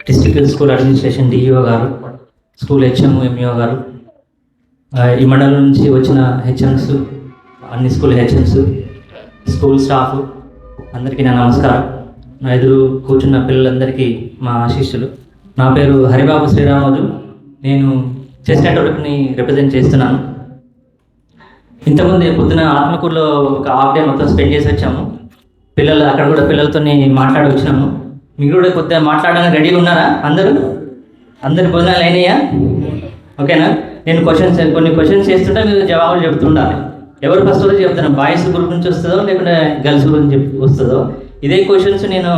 District school administration DEO గారు school HM MEO గారు ఈ మండలం నుంచి వచ్చిన హెచ్ఎంస్ అన్ని స్కూల్ హెచ్ఎంస్ స్కూల్ స్టాఫ్ అందరికీ నా నమస్కారం. నా ఎదురు కూర్చున్న పిల్లలందరికీ మా ఆశీస్సులు. నా పేరు హరిబాబు శ్రీరాములు నేను చెస్ నెట్వర్క్ని రిప్రజెంట్ చేస్తున్నాను. ఇంతకుముందు పొద్దున ఆత్మకూరులో ఒక హాఫ్ డే మొత్తం స్పెండ్ చేసి వచ్చాము. పిల్లలు అక్కడ కూడా పిల్లలతో మాట్లాడి వచ్చినాము. మీరు కూడా కొద్దిగా మాట్లాడడానికి రెడీగా ఉన్నారా? అందరూ? అందరి భోజనాలు అయినాయా? ఓకేనా? నేను క్వశ్చన్స్ కొన్ని క్వశ్చన్స్ చేస్తుంటే మీరు జవాబులు చెప్తుండాలి ఎవరు ఫస్ట్ వచ్చి చెప్తాను బాయ్స్ గ్రూప్ నుంచి వస్తుందో లేకుంటే గర్ల్స్ గ్రూప్ నుంచి వస్తుందో? ఇదే క్వశ్చన్స్ నేను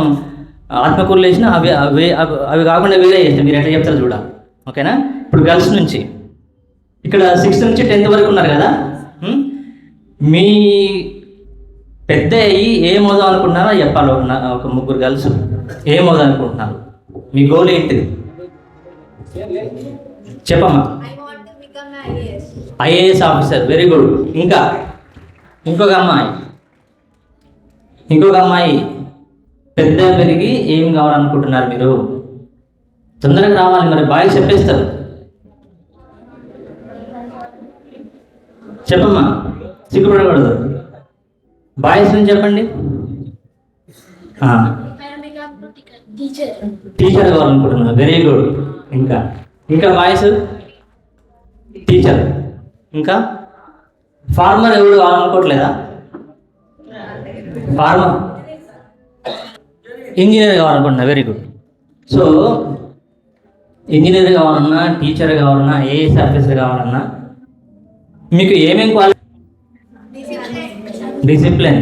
ఆత్మకూరులో వేసిన అవి అవి అవి- కాకుండా వేరే చేస్తాను మీరు ఎట్లా చెప్తారో చూడాలి ఓకేనా? ఇప్పుడు గర్ల్స్ నుంచి. ఇక్కడ సిక్స్త్ నుంచి టెన్త్ వరకు ఉన్నారు కదా? మీ పెద్ద అయ్యి ఏం అనుకున్నారో చెప్పాలి నా- ఒక ముగ్గురు గర్ల్స్ ఏం అవుదాం అనుకుంటున్నారు మీ గోల్ ఏంటిది? చెప్పమ్మా. ఐఏఎస్ ఆఫీసర్ వెరీ గుడ్ ఇంకా ఇంకొక అమ్మాయి. ఇంకొక అమ్మాయి పెద్ద పెరిగి ఏం కావాలనుకుంటున్నారు మీరు? తొందరగా రావాలి మరి బాయ్ చెప్పేస్తారు. చెప్పమ్మా సిగ్గుపడకూడదు. బాయ్స్ నుంచి చెప్పండి. టీచర్ కావాలనుకుంటున్నా వెరీ గుడ్ ఇంకా. ఇంకా వాయిస్ టీచర్ ఇంకా? ఫార్మర్ ఎవరు కావాలనుకోవట్లేదా ఫార్మర్ ఇంజనీర్ కావాలనుకుంటున్నా. వెరీ గుడ్ సో ఇంజనీర్ కావాలన్నా టీచర్ కావాలన్నా ఏఎస్ ఆఫీసర్ కావాలన్నా మీకు ఏమేం క్వాలి డిసిప్లిన్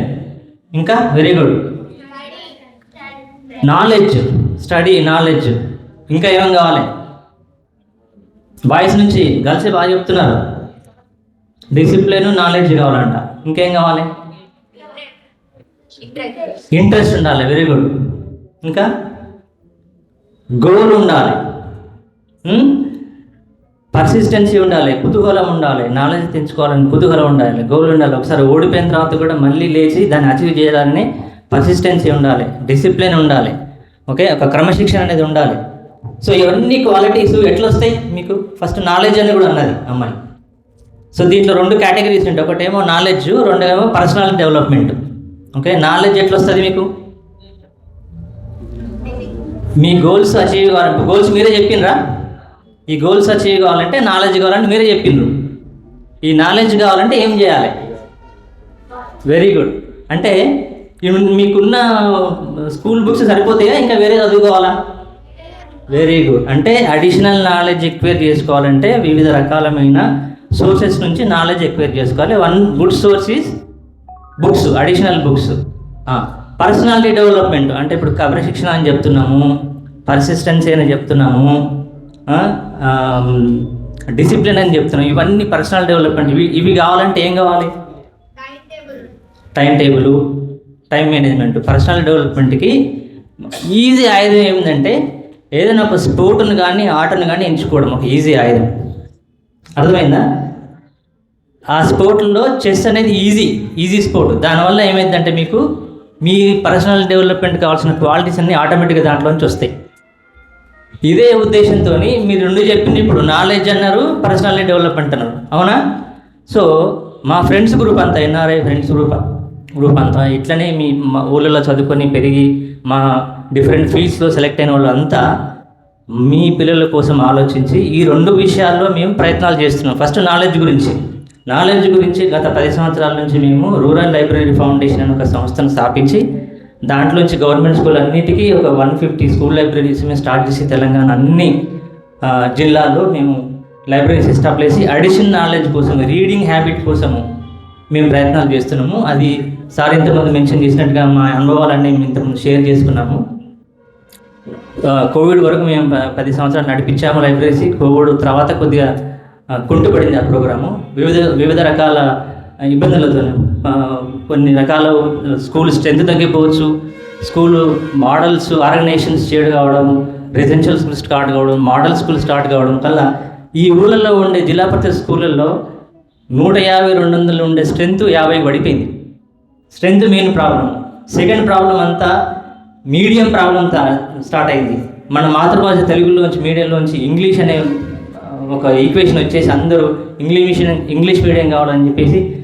ఇంకా? Very good knowledge study knowledge ఇంకా ఏమేం కావాలి? బాయ్స్ నుంచి గర్ల్స్ బాగా చెప్తున్నారు. డిసిప్లిన్ నాలెడ్జ్ కావాలంట. ఇంకేం కావాలి? ఇంట్రెస్ట్ ఉండాలి. వెరీ గుడ్ ఇంకా? గోల్ ఉండాలి. Hmm? పర్సిస్టెన్సీ ఉండాలి. కుతూహలం ఉండాలి. నాలెడ్జ్ తెంచుకోవాలని కుతూహలం ఉండాలి. గోల్ ఉండాలి. ఒకసారి ఓడిపోయిన తర్వాత కూడా మళ్ళీ లేచి దాన్ని అచీవ్ చేయాలని పర్సిస్టెన్సీ ఉండాలి డిసిప్లిన్ ఉండాలి ఓకే ఒక క్రమశిక్షణ అనేది ఉండాలి. సో ఇవన్నీ క్వాలిటీస్ ఎట్లా వస్తాయి మీకు? ఫస్ట్ నాలెడ్జ్ అని కూడా అన్నది అమ్మాయి. సో దీంట్లో రెండు కేటగిరీస్ ఉంటాయి. ఒకటేమో నాలెడ్జ్ రెండేమో పర్సనల్ డెవలప్మెంట్ ఓకే నాలెడ్జ్ ఎట్లా వస్తుంది మీకు? మీ గోల్స్ అచీవ్ కావాలంటే గోల్స్ మీరే చెప్పినరా? ఈ గోల్స్ అచీవ్ కావాలంటే నాలెడ్జ్ కావాలంటే మీరే చెప్పిండ్రు ఈ నాలెడ్జ్ కావాలంటే ఏం చేయాలి? వెరీ గుడ్ అంటే మీకున్న స్కూల్ బుక్స్ సరిపోతాయా? ఇంకా వేరే చదువుకోవాలా? వెరీ గుడ్ అంటే అడిషనల్ నాలెడ్జ్ ఎక్వైర్ చేసుకోవాలంటే వివిధ రకాలమైన సోర్సెస్ నుంచి నాలెడ్జ్ ఎక్వైర్ చేసుకోవాలి. One good source is books additional books personality development అంటే ఇప్పుడు క్రమశిక్షణ అని చెప్తున్నాము పర్సిస్టెన్సీ అని చెప్తున్నాము డిసిప్లిన్ అని చెప్తున్నాము. ఇవన్నీ పర్సనల్ డెవలప్మెంట్ ఇవి ఇవి కావాలంటే ఏం కావాలి. Time table time management personal డెవలప్మెంట్కి ఈజీ ఆయుధం ఏమిటంటే ఏదైనా ఒక స్పోర్ట్ను కానీ ఆటను కానీ ఎంచుకోవడం ఒక ఈజీ ఆయుధం. అర్థమైందా? ఆ స్పోర్ట్లో చెస్ అనేది ఈజీ ఈజీ స్పోర్ట్. దానివల్ల ఏమైందంటే మీకు మీ పర్సనల్ డెవలప్మెంట్ కావాల్సిన క్వాలిటీస్ అన్నీ ఆటోమేటిక్గా దాంట్లోంచి వస్తాయి. ఇదే ఉద్దేశంతో మీరు రెండు చెప్పింది ఇప్పుడు నాలెడ్జ్ అన్నారు పర్సనాలిటీ డెవలప్మెంట్ అన్నారు. అవునా? సో మా ఫ్రెండ్స్ గ్రూప్ అంతా ఎన్ఆర్ఐ ఫ్రెండ్స్ గ్రూప్ గ్రూప్ అంతా ఇట్లనే మీ మా ఊళ్ళలో చదువుకొని పెరిగి మా డిఫరెంట్ ఫీల్డ్స్లో సెలెక్ట్ అయిన వాళ్ళు అంతా మీ పిల్లల కోసం ఆలోచించి ఈ రెండు విషయాల్లో మేము ప్రయత్నాలు చేస్తున్నాం. ఫస్ట్ నాలెడ్జ్ గురించి. నాలెడ్జ్ గురించి గత పది సంవత్సరాల నుంచి మేము రూరల్ లైబ్రరీ ఫౌండేషన్ అనే ఒక సంస్థను స్థాపించి దాంట్లోంచి గవర్నమెంట్ స్కూల్ అన్నిటికీ ఒక వన్ ఫిఫ్టీ స్కూల్ లైబ్రరీస్ మేము స్టార్ట్ చేసి తెలంగాణ అన్ని జిల్లాల్లో మేము లైబ్రరీస్ ఎస్టాబ్లిష్ చేసి అడిషనల్ నాలెడ్జ్ కోసం రీడింగ్ హ్యాబిట్ కోసము మేము ప్రయత్నాలు చేస్తున్నాము. అది సార్ ఇంతకుముందు మెన్షన్ చేసినట్టుగా మా అనుభవాలన్నీ మేము ఇంతకుముందు షేర్ చేసుకున్నాము. కోవిడ్ వరకు మేము పది సంవత్సరాలు నడిపించాము లైబ్రరీస్ కోవిడ్ తర్వాత కొద్దిగా కుంటుపడింది ఆ ప్రోగ్రాము. వివిధ వివిధ రకాల ఇబ్బందులతో కొన్ని రకాల స్కూల్ స్ట్రెంత్ తగ్గిపోవచ్చు. స్కూల్ మోడల్స్ ఆర్గనైజేషన్స్ చేయడం కావడం రెసిడెన్షియల్ స్కూల్ స్టార్ట్ కావడం మోడల్ స్కూల్ స్టార్ట్ కావడం వల్ల ఈ ఊళ్ళల్లో ఉండే జిల్లా పరిషత్ స్కూళ్ళల్లో నూట యాభై రెండు వందలు ఉండే స్ట్రెంత్ యాభై పడిపోయింది. Strength main problem second problem అంతా మీడియం ప్రాబ్లం స్టార్ట్ అయింది. మన మాతృభాష తెలుగులోంచి మీడియంలోంచి ఇంగ్లీష్ అనే ఒక ఈక్వేషన్ వచ్చేసి అందరూ ఇంగ్లీష్ మీడియం ఇంగ్లీష్ మీడియం కావాలని చెప్పేసి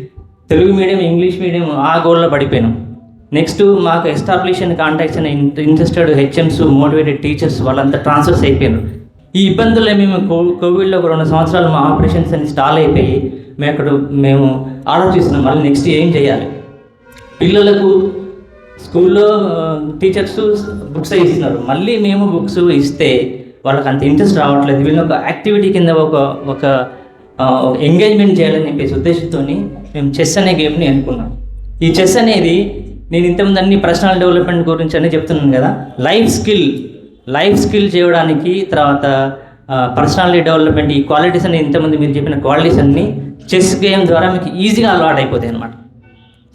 తెలుగు మీడియం ఇంగ్లీష్ మీడియం ఆ గోల్లో పడిపోయినాం. నెక్స్ట్ మాకు ఎస్టాబ్లిష్ అండ్ కాంటాక్ట్స్ అనే ఇంట్రెస్టెడ్ హెచ్ఎంస్ మోటివేటెడ్ టీచర్స్ వాళ్ళంతా ట్రాన్స్ఫర్స్ అయిపోయారు ఈ ఇబ్బందుల్లో మేము కో- కోవిడ్లో ఒక రెండు సంవత్సరాలు మా ఆపరేషన్స్ అన్ని స్టాల్ అయిపోయి మేము అక్కడ మేము ఆలోచిస్తున్నాం మళ్ళీ నెక్స్ట్ ఏం చేయాలి? పిల్లలకు స్కూల్లో టీచర్స్ బుక్స్ ఇస్తున్నారు. మళ్ళీ మేము బుక్స్ ఇస్తే వాళ్ళకి అంత ఇంట్రెస్ట్ రావట్లేదు. వీళ్ళని ఒక యాక్టివిటీ కింద ఒక ఒక ఎంగేజ్మెంట్ చేయాలని చెప్పేసి ఉద్దేశంతో మేము చెస్ అనే గేమ్ని అనుకున్నాం. ఈ చెస్ అనేది నేను ఇంతకుముందు అన్ని పర్సనల్ డెవలప్మెంట్ గురించి అనే చెప్తున్నాను కదా. లైఫ్ స్కిల్ లైఫ్ స్కిల్ చేయడానికి తర్వాత పర్సనాలిటీ డెవలప్మెంట్ ఈ క్వాలిటీస్ అన్ని ఇంతమంది మీరు చెప్పిన క్వాలిటీస్ అన్ని చెస్ గేమ్ ద్వారా మీకు ఈజీగా అలవాటు అయిపోతాయి అనమాట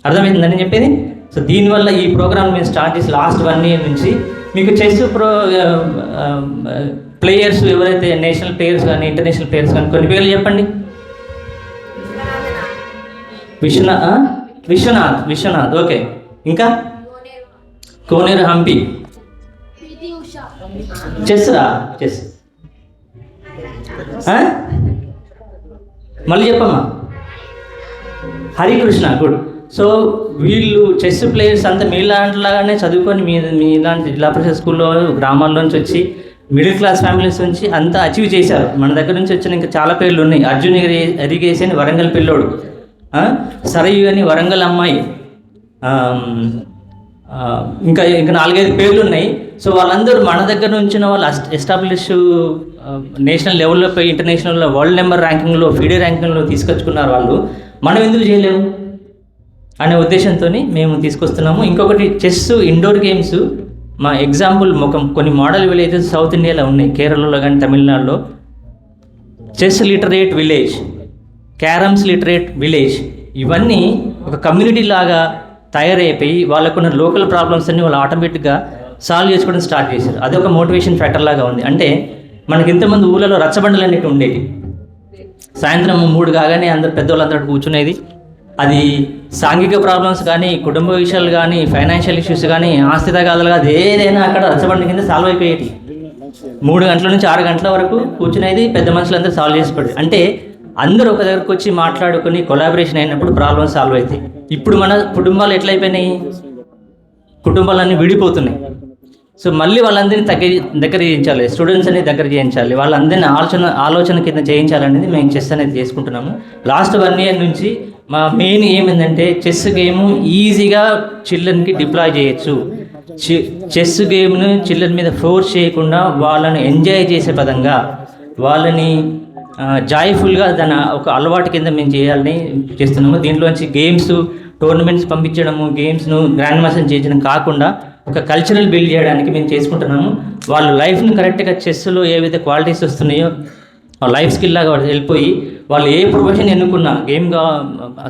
అర్థమవుతుందని చెప్పేది? సో దీనివల్ల ఈ ప్రోగ్రామ్ మేము స్టార్ట్ చేసి లాస్ట్ వన్ ఇయర్ నుంచి మీకు చెస్ ప్రో ప్లేయర్స్ ఎవరైతే నేషనల్ ప్లేయర్స్ కానీ ఇంటర్నేషనల్ ప్లేయర్స్ కానీ కొన్ని పేర్లు చెప్పండి. విశ్వనాథ్ విశ్వనాథ్ విశ్వనాథ్ ఓకే ఇంకా? కోనేరు హంపి. చెస్. రా చెస్ మళ్ళీ చెప్పమ్మా. హరికృష్ణ గుడ్. సో వీళ్ళు చెస్ ప్లేయర్స్ అంతా మీలాంటిలాగానే చదువుకొని మీ మీలాంటి జిల్లా పరిషత్ స్కూల్లో గ్రామాల్లో నుంచి వచ్చి మిడిల్ క్లాస్ ఫ్యామిలీస్ నుంచి అంతా అచీవ్ చేశారు. మన దగ్గర నుంచి వచ్చిన ఇంకా చాలా పేర్లు ఉన్నాయి. అర్జున్ ఎరి- ఎరిగేసి అని వరంగల్ పిల్లోడు. సరయు అని వరంగల్ అమ్మాయి. ఇంకా ఇంకా నాలుగైదు పేర్లు ఉన్నాయి. సో వాళ్ళందరూ మన దగ్గర ఉంచిన వాళ్ళు ఎస్టాబ్లిష్ నేషనల్ లెవెల్లో పోయి ఇంటర్నేషనల్లో వరల్డ్ నెంబర్ ర్యాంకింగ్లో ఫీడే ర్యాంకింగ్లో తీసుకొచ్చుకున్నారు వాళ్ళు. మనం ఎందుకు చేయలేము? అనే ఉద్దేశంతో మేము తీసుకొస్తున్నాము. ఇంకొకటి చెస్ ఇండోర్ గేమ్స్ మా ఎగ్జాంపుల్ ఒక కొన్ని మోడల్ విలేజెస్ సౌత్ ఇండియాలో ఉన్నాయి. కేరళలో కానీ తమిళనాడులో. Chess literate village carroms literate village ఇవన్నీ ఒక కమ్యూనిటీ లాగా తయారైపోయి వాళ్ళకున్న లోకల్ ప్రాబ్లమ్స్ అన్ని వాళ్ళు ఆటోమేటిక్గా సాల్వ్ చేసుకోవడం స్టార్ట్ చేశారు. అది ఒక మోటివేషన్ ఫ్యాక్టర్ లాగా ఉంది. అంటే మనకి ఇంతమంది ఊళ్ళలో రచ్చబండలు అనేవి ఉండేవి సాయంత్రం మూడు కాగానే అందరు పెద్దవాళ్ళందరూ కూర్చునేది. అది సాంఘిక ప్రాబ్లమ్స్ కానీ కుటుంబ విషయాలు కానీ ఫైనాన్షియల్ ఇష్యూస్ కానీ ఆస్తి తగాదాలు కాదు ఏదైనా అక్కడ రచ్చబండ కింద సాల్వ్ అయిపోయేది మూడు గంటల నుంచి ఆరు గంటల వరకు కూర్చునేది పెద్ద మనుషులందరూ సాల్వ్ చేసుకోండి అంటే అందరూ ఒక దగ్గరకు వచ్చి మాట్లాడుకుని కొలాబరేషన్ అయినప్పుడు ప్రాబ్లమ్ సాల్వ్ అవుతాయి ఇప్పుడు మన కుటుంబాలు ఎట్లయిపోయినాయి? కుటుంబాలన్నీ విడిపోతున్నాయి. సో మళ్ళీ వాళ్ళందరినీ దగ్గర దగ్గర చేయించాలి స్టూడెంట్స్ అనేది దగ్గర చేయించాలి వాళ్ళందరినీ ఆలోచన ఆలోచన కింద చేయించాలనేది మేము చెస్ అనేది చేసుకుంటున్నాము. లాస్ట్ వన్ ఇయర్ నుంచి మా మెయిన్ ఏమైందంటే చెస్ గేమ్ ఈజీగా చిల్డ్రన్కి డిప్లాయ్ చేయొచ్చు. చెస్ గేమ్ను చిల్డ్రన్ మీద ఫోర్స్ చేయకుండా వాళ్ళని ఎంజాయ్ చేసే పదంగా వాళ్ళని జాయ్ఫుల్గా దాని ఒక అలవాటు కింద మేము చేయాలని చేస్తున్నాము. దీంట్లోంచి గేమ్స్ టోర్నమెంట్స్ పంపించడము గేమ్స్ను గ్రాండ్ మాస్టర్ చేయించడం కాకుండా ఒక కల్చరల్ బిల్డ్ చేయడానికి మేము చేసుకుంటున్నాము. వాళ్ళ లైఫ్ని కరెక్ట్గా చెస్లో ఏవైతే క్వాలిటీస్ వస్తున్నాయో ఆ లైఫ్ స్కిల్ లాగా వాళ్ళు వెళ్ళిపోయి వాళ్ళు ఏ ప్రొఫెషన్ ఎన్నుకున్నా గేమ్గా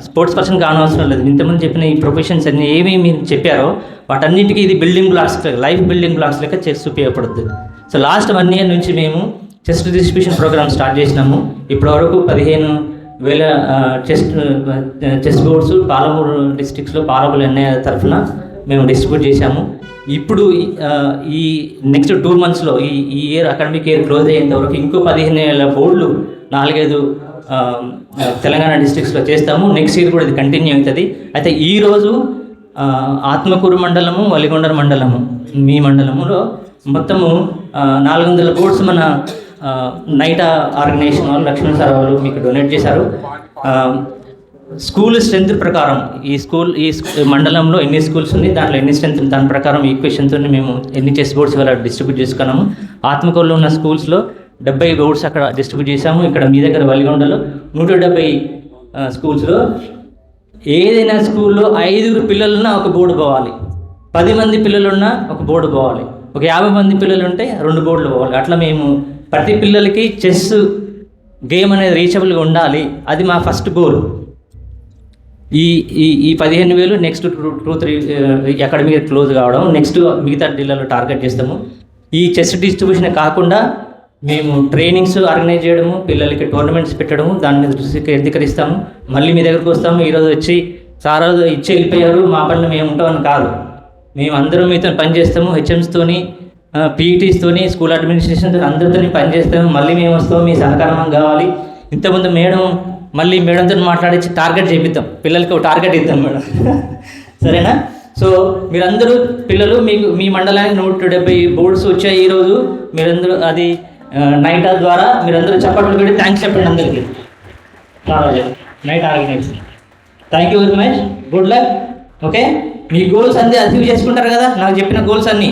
స్పోర్ట్స్ పర్సన్ కానవసరం లేదు. ఇంతమంది చెప్పిన ఈ ప్రొఫెషన్స్ అన్ని ఏమేమి మీరు చెప్పారో వాటన్నిటికీ ఇది building blocks life building blocks లెక్క చెస్ ఉపయోగపడుతుంది సో లాస్ట్ వన్ ఇయర్ నుంచి మేము చెస్ డిస్ట్రిబ్యూషన్ ప్రోగ్రామ్ స్టార్ట్ చేసినాము. ఇప్పటివరకు పదిహేను వేల చెస్ చెస్ బోర్డ్స్ పాలమూరు డిస్ట్రిక్ట్స్లో పాలమూరు ఎన్ఐ తరఫున మేము డిస్ట్రిబ్యూట్ చేశాము. ఇప్పుడు ఈ నెక్స్ట్ టూ మంత్స్లో ఈ ఈ ఇయర్ అకాడమిక్ ఇయర్ క్లోజ్ అయ్యేంత వరకు ఇంకో పదిహేను ఏళ్ళ బోర్డులు నాలుగైదు తెలంగాణ డిస్ట్రిక్ట్స్లో చేస్తాము. నెక్స్ట్ ఇయర్ కూడా ఇది కంటిన్యూ అవుతుంది. అయితే ఈరోజు ఆత్మకూరు మండలము వలిగొండర మండలము మీ మండలములో మొత్తము నాలుగు వందల బోర్డ్స్ మన నైటా నైట్ ఆర్గనైజేషన్ వాళ్ళు లక్ష్మణ్ సార్ వాళ్ళు మీకు డొనేట్ చేశారు. స్కూల్ స్ట్రెంత్ ప్రకారం ఈ స్కూల్ ఈ స్కూ- మండలంలో ఎన్ని స్కూల్స్ ఉంది దాంట్లో ఎన్ని స్ట్రెంత్ దాని ప్రకారం ఈక్వేషన్తో మేము ఎన్ని చెస్ బోర్డ్స్ ఇవాళ డిస్ట్రిబ్యూట్ చేసుకున్నాము. ఆత్మకూరులో ఉన్న స్కూల్స్లో డెబ్బై బోర్డ్స్ అక్కడ డిస్ట్రిబ్యూట్ చేశాము. ఇక్కడ మీ దగ్గర వలిగొండలో నూట డెబ్బై స్కూల్స్లో ఏదైనా స్కూల్లో ఐదుగురు పిల్లలున్నా ఒక బోర్డు పోవాలి. పది మంది పిల్లలున్నా ఒక బోర్డు పోవాలి. ఒక యాభై మంది పిల్లలు ఉంటే రెండు బోర్డులు పోవాలి. అట్లా మేము ప్రతి పిల్లలకి చెస్ గేమ్ అనేది రీచబుల్గా ఉండాలి. అది మా ఫస్ట్ గోల్ ఈ ఈ ఈ పదిహేను వేలు next two two three academy close కావడం నెక్స్ట్ మిగతా జిల్లాలో టార్గెట్ చేస్తాము. ఈ చెస్ డిస్ట్రిబ్యూషన్ కాకుండా మేము ట్రైనింగ్స్ ఆర్గనైజ్ చేయడము పిల్లలకి టోర్నమెంట్స్ పెట్టడము దాని మీద దృష్టి కేంద్రీకరిస్తాము. మళ్ళీ మీ దగ్గరకు వస్తాము. ఈరోజు వచ్చి సార్ రోజు ఇచ్చి వెళ్ళిపోయారు మా పనులు మేము ఉంటామని కాదు. మేము అందరం మీతో పని చేస్తాము హెచ్ఎంస్తోని పీఈటీస్తోని స్కూల్ అడ్మినిస్ట్రేషన్తో అందరితో పనిచేస్తాము మళ్ళీ మేము వస్తాము మీ సహకారం కావాలి. ఇంతకుముందు మేడం మళ్ళీ మేడంతో మాట్లాడించి టార్గెట్ చేపిద్దాం. పిల్లలకి ఒక టార్గెట్ ఇద్దాం మేడం. సరేనా? సో మీరందరూ పిల్లలు మీకు మీ మండలానికి నూట డెబ్బై బోర్డ్స్ వచ్చాయి ఈరోజు మీరందరూ అది నైట్ ద్వారా మీరందరూ చెప్పట్లు పెట్టి థ్యాంక్స్ చెప్పండి అందరికీ. Night organise thank you very much good luck okay me goals అన్నీ అచీవ్ చేసుకుంటారు కదా? నాకు చెప్పిన గోల్స్ అన్నీ.